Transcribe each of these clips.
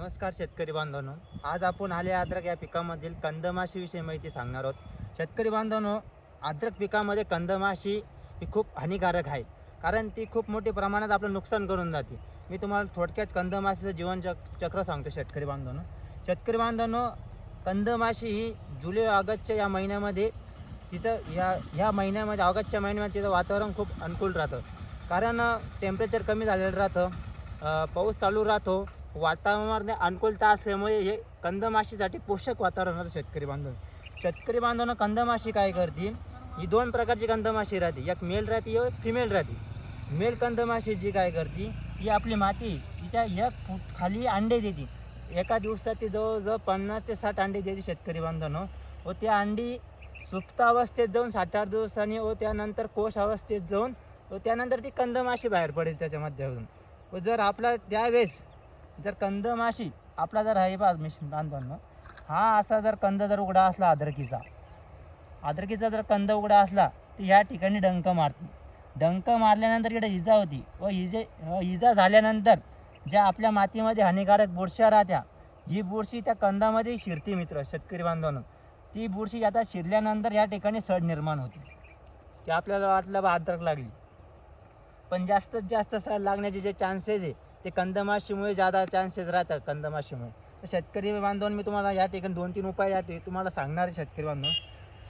नमस्कार शेतकरी बांधवांनो. आज आपण आले अद्रक या पिकामधील कंदमाशीविषयी माहिती सांगणार आहोत. शेतकरी बांधवांनो अद्रक पिकामध्ये कंदमाशी ही खूप हानिकारक आहे. कारण ती खूप मोठ्या प्रमाणात आपलं नुकसान करून जाते. मी तुम्हाला थोडक्यात कंदमाशीचं जीवन चक चक्र सांगतो शेतकरी बांधवांनो. शेतकरी बांधवांनो कंदमाशी ही जुलै ऑगस्टच्या या महिन्यामध्ये तिचं ह्या ह्या महिन्यामध्ये ऑगस्टच्या महिन्यामध्ये तिचं वातावरण खूप अनुकूल राहतं. कारण टेम्परेचर कमी झालेलं राहतं पाऊस चालू राहतो वातावरण अनुकूलता असल्यामुळे हे कंदमाशीसाठी पोषक वातावरण राहतं शेतकरी बांधव शेतकरी बांधवांना कंदमाशी काय करते? ही दोन प्रकारची कंदमाशी राहते. एक मेल राहते एक फिमेल राहते. मेल कंदमाशी जी काय करते? ही आपली माती तिच्या एक फूट खाली अंडे देते. एका दिवसात ती जवळजवळ पन्नास ते साठ अंडे देते शेतकरी बांधवांनो. व त्या अंडी सुप्त अवस्थेत जाऊन साठ आठ दिवसांनी व त्यानंतर कोश अवस्थेत जाऊन व त्यानंतर ती कंदमाशी बाहेर पडेल त्याच्या माध्यमातून. व जर आपला त्यावेळेस जर कंदमाशी आपला जर आहे बा बांधवांनो हा असा जर कंद जर उघडा असला अद्रकीचा अद्रकीचा जर कंद उघडा असला तर ह्या ठिकाणी डंक मारते. डंक मारल्यानंतर इकडे इजा होती व इजे इजा झाल्यानंतर ज्या आपल्या मातीमध्ये हानिकारक बुरश्या राहत्या ही बुरशी त्या कंदामध्ये शिरते मित्र शेतकरी बांधवांनो. ती बुरशी आता शिरल्यानंतर या ठिकाणी सड निर्माण होते. ते आपल्याला वाटलं बा अद्रक लागली. पण जास्तीत जास्त सड लागण्याचे जे चान्सेस आहे ते कंदमाशीमुळे जादा चान्सेस राहतात कंदमाशीमुळे. तर शेतकरी बांधवांनी मी तुम्हाला या ठिकाणी दोन तीन उपाय या ठिकाणी तुम्हाला सांगणार आहे शेतकरी बांधव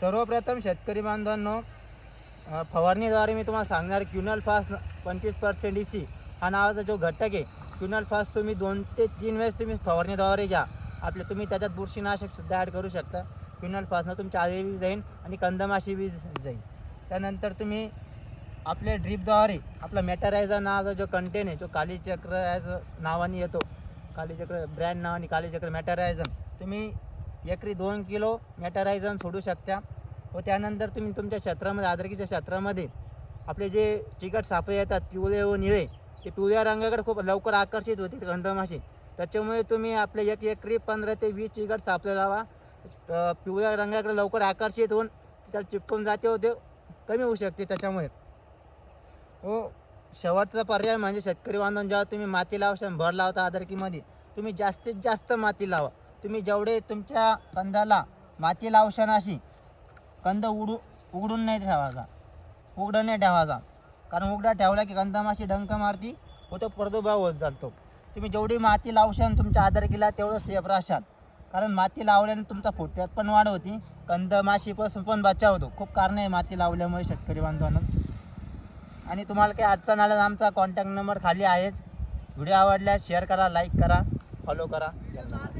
सर्वप्रथम शेतकरी बांधवांनो फवारणीद्वारे मी तुम्हाला सांगणार क्युनल फास्ट पंचवीस पर्सेंट ई सी हा नावाचा जो घटक आहे क्युनल फास्ट तुम्ही दोन ते तीन वेळेस तुम्ही फवारणीद्वारे घ्या. आपले तुम्ही त्याच्यात बुरशीनाशकसुद्धा ॲड करू शकता. क्युनल फास्टनं तुमची आळी बी जाईल आणि कंदमाशी बी जाईल त्यानंतर तुम्ही आपल्या ड्रीपद्वारे आपला मेटारायझर नावाचा जो कंटेन आहे जो कालीचक्र ॲज नावाने येतो. कालीचक्र ब्रँड नावाने कालीचक्र मॅटरायझन तुम्ही एकरी दोन किलो मॅटरायझन सोडू शकता. व त्यानंतर तुम्ही तुमच्या क्षेत्रामध्ये आदरकीच्या क्षेत्रामध्ये आपले जे चिकट सापे येतात पिवळे व निळे ते पिवळ्या रंगाकडे खूप लवकर आकर्षित होते गंधमाशी. त्याच्यामुळे तुम्ही आपले एक एकरी पंधरा ते वीस चिकट सापळे लावा. पिवळ्या रंगाकडे लवकर आकर्षित होऊन त्याला चिपकून जाते व ते कमी होऊ शकते त्याच्यामुळे. हो शेवटचा पर्याय म्हणजे शेतकरी बांधून जेव्हा तुम्ही माती लावशा भर लावता आदरकीमध्ये तुम्ही जास्तीत जास्त माती लावा. तुम्ही जेवढे तुमच्या कंदाला माती लावशान अशी कंद उडू उघडून नाही ठेवायचा. उघडं नाही ठेवायचा. कारण उघडा ठेवला की कंदमाशी डंक मारती व तो प्रदुर्भाव होत जातो तुम्ही जेवढी माती लावशान तुमच्या आदरकीला तेवढं सेफ राहशाल. कारण माती लावल्याने तुमचा फुटव्यात पण वाढ होती कंदमाशीपासून पण बचाव होतो. खूप कारण आहे माती लावल्यामुळे शेतकरी बांधवांना. आणि तुम्हाला काही अडचण आल्यास आमचा कॉन्टॅक्ट नंबर खाली आहेच. व्हिडिओ आवडल्यास शेअर करा लाईक करा फॉलो करा. धन्यवाद